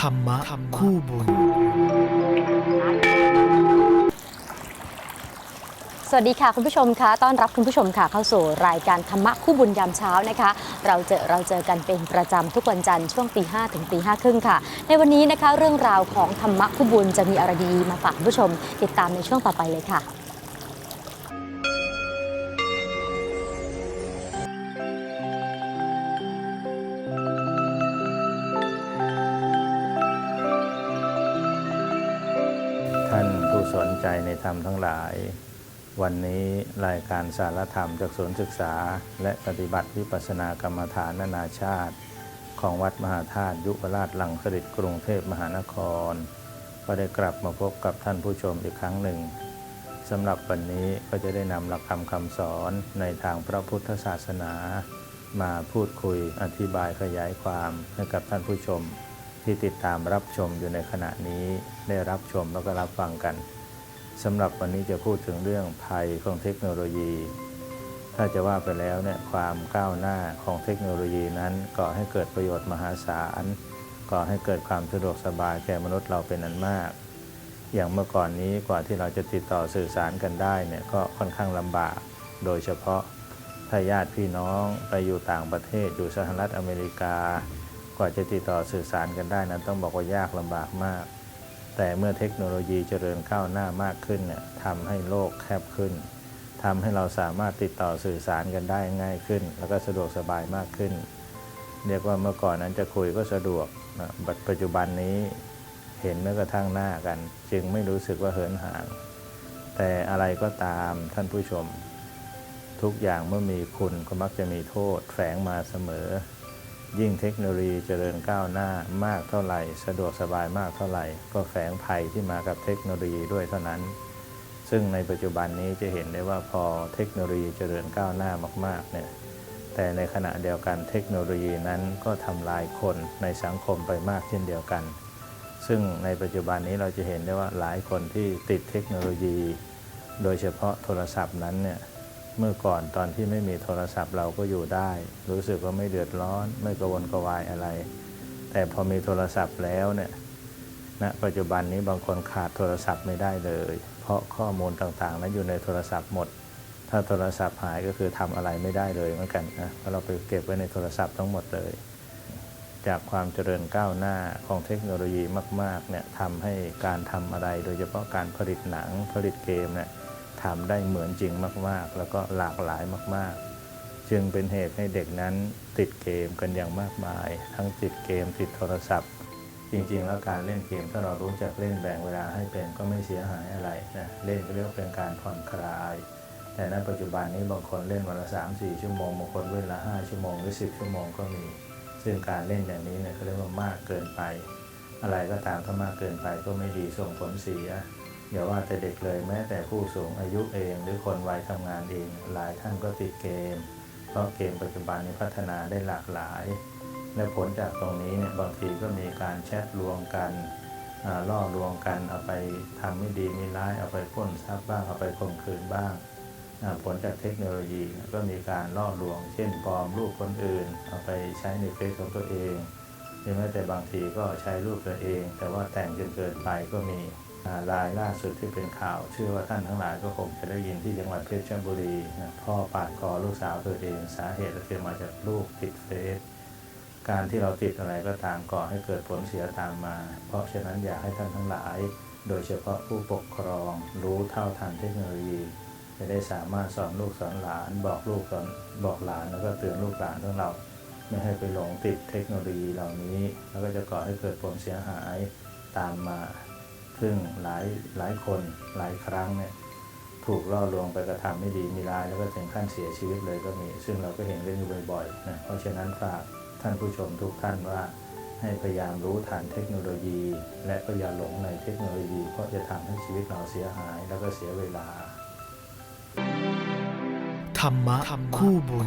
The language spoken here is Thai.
ธรรมะคู่บุญ สวัสดีค่ะคุณผู้ชมคะต้อนรับคุณผู้ชมค่ะเข้าสู่รายการธรรมะคู่บุญยามเช้านะคะ เราเจอเราเจอกันเป็นประจำทุกวันจันทร์ช่วงตีห้ถึงตีห้าครึ่งค่ะ ในวันนี้นะคะเรื่องราวของธรรมะคู่บุญจะมีอะไรดีๆมาฝากคุณผู้ชม ติดตามในช่วงต่อไปเลยค่ะ ใจในธรรมทั้งหลาย วันนี้รายการสารธรรมจากศูนย์ศึกษา และปฏิบัติวิปัสสนากรรมฐานนานาชาติ ของวัดมหาธาตุยุวราชลังสฤษกรุงเทพมหานคร ก็ได้กลับมาพบกับท่านผู้ชมอีกครั้งหนึ่งสำหรับวันนี้ก็จะได้นำหลักธรรมคำสอนในทางพระพุทธศาสนา มาพูดคุยอธิบายขยายความให้กับท่านผู้ชมที่ติดตามรับชมอยู่ในขณะนี้ได้รับชมแล้วก็รับฟังกัน สำหรับวันนี้จะพูดถึงเรื่องภัยของเทคโนโลยี ถ้าจะว่าไปแล้วเนี่ยความก้าวหน้าของเทคโนโลยีนั้นก่อให้เกิดประโยชน์มหาศาลก่อให้เกิดความสะดวกสบายแก่มนุษย์เราเป็นอันมาก อย่างเมื่อก่อนนี้กว่าที่เราจะติดต่อสื่อสารกันได้เนี่ยก็ค่อนข้างลำบาก โดยเฉพาะถ้าญาติพี่น้องไปอยู่ต่างประเทศอยู่สหรัฐอเมริกา กว่าจะติดต่อสื่อสารกันได้นั้นต้องบอกว่ายากลำบากมาก แต่เมื่อเทคโนโลยีเจริญก้าวหน้ามากขึ้นเนี่ยทำให้โลกแคบขึ้นทำให้เราสามารถติดต่อสื่อสารกันได้ง่ายขึ้น แล้วก็สะดวกสบายมากขึ้น เรียกว่าเมื่อก่อนนั้นจะคุยก็สะดวกนะปัจจุบันนี้เห็นแม้กระทั่งหน้ากัน จึงไม่รู้สึกว่าเหินห่าง แต่อะไรก็ตามท่านผู้ชม ทุกอย่างเมื่อมีคุณก็มักจะมีโทษแฝงมาเสมอ ยิ่งเทคโนโลยีเจริญก้าวหน้ามากเท่าไหร่ สะดวกสบายมากเท่าไหร่ ก็แฝงภัยที่มากับเทคโนโลยีด้วยเท่านั้น ซึ่งในปัจจุบันนี้จะเห็นได้ว่าพอเทคโนโลยีเจริญก้าวหน้ามากๆเนี่ยแต่ในขณะเดียวกันเทคโนโลยีนั้นก็ทำลายคนในสังคมไปมากเช่นเดียวกัน ซึ่งในปัจจุบันนี้เราจะเห็นได้ว่าหลายคนที่ติดเทคโนโลยี โดยเฉพาะโทรศัพท์นั้นเนี่ย เมื่อก่อนตอนที่ไม่มีโทรศัพท์เราก็อยู่ได้ รู้สึกว่าไม่เดือดร้อน ไม่กระวนกระวายอะไร แต่พอมีโทรศัพท์แล้วเนี่ยณปัจจุบันนี้บางคนขาดโทรศัพท์ไม่ได้เลย เพราะข้อมูลต่างๆนั้นอยู่ในโทรศัพท์หมด ถ้าโทรศัพท์หายก็คือทำอะไรไม่ได้เลยเหมือนกันนะเพราะเราไปเก็บไว้ในโทรศัพท์ทั้งหมดเลย จากความเจริญก้าวหน้าของเทคโนโลยีมากๆเนี่ยทำให้การทำอะไร โดยเฉพาะการผลิตหนังผลิตเกมเนี่ย ทำได้เหมือนจริงมาก ๆ แล้วก็หลากหลายมาก ๆ จึงเป็นเหตุให้เด็กนั้นติดเกมกันอย่างมากมาย ทั้งติดเกมติดโทรศัพท์ จริง ๆ แล้วการเล่นเกมถ้าเรารู้จักเล่นแบ่งเวลาให้เป็นก็ไม่เสียหายอะไรนะเล่นก็เรียกว่าเป็นการผ่อนคลาย แต่ในปัจจุบันนี้บางคนเล่นวันละ3 4 ชั่วโมงบางคนเว้นละ 5 ชั่วโมงหรือ 10 ชั่วโมงก็มี ซึ่งการเล่นอย่างนี้เนี่ยเขาเรียกว่ามากเกินไป อะไรก็ตามถ้ามากเกินไปก็ไม่ดีส่งผลเสีย อย่าว่าแต่เด็กเลยแม้แต่ผู้สูงอายุเอง หรือคนวัยทำงานเอง หลายท่านก็ติดเกม เพราะเกมปัจจุบันนี้พัฒนาได้หลากหลาย และผลจากตรงนี้เนี่ยบางทีก็มีการแชทลวงกันล่อลวงกันเอาไปทำไม่ดีไม่ร้ายเอาไปปล้นทรัพย์บ้างเอาไปข่มขืนบ้างผลจากเทคโนโลยีก็มีการล่อลวง เช่นปลอมรูปคนอื่น เอาไปใช้ในเฟซของตัวเองหรือแม้แต่บางทีก็ใช้รูปตัวเอง แต่ว่าแต่งจนเกินไปก็มี รายล่าสุดที่เป็นข่าวเชื่อว่าท่านทั้งหลายก็คงจะได้ยินที่จังหวัดเพชรบุรีนะพ่อปาดคอลูกสาวตัวเองสาเหตุก็คือมาจากลูกติดเฟซการที่เราติดอะไรก็ตามก่อให้เกิดผลเสียตามมา เพราะฉะนั้นอยากให้ท่านทั้งหลาย โดยเฉพาะผู้ปกครอง รู้เท่าทันเทคโนโลยี จะได้สามารถสอนลูกสอนหลาน บอกลูกสอนบอกหลานแล้วก็เตือนลูกหลานของเรา ไม่ให้ไปหลงติดเทคโนโลยีเหล่านี้ แล้วก็จะก่อให้เกิดผลเสียหายตามมา ซึ่งหลายหลายคนหลายครั้งเนี่ยถูกล่อลวงไปกระทำไม่ดีมีร้ายแล้วก็ถึงขั้นเสียชีวิตเลยก็มี ซึ่งเราก็เห็นกันอยู่บ่อยๆนะเพราะฉะนั้นฝากท่านผู้ชมทุกท่านว่าให้พยายามรู้ทันเทคโนโลยี และก็อย่าหลงในเทคโนโลยี เพราะจะทำให้ชีวิตเราเสียหายแล้วก็เสียเวลา ธรรมะคู่บุญ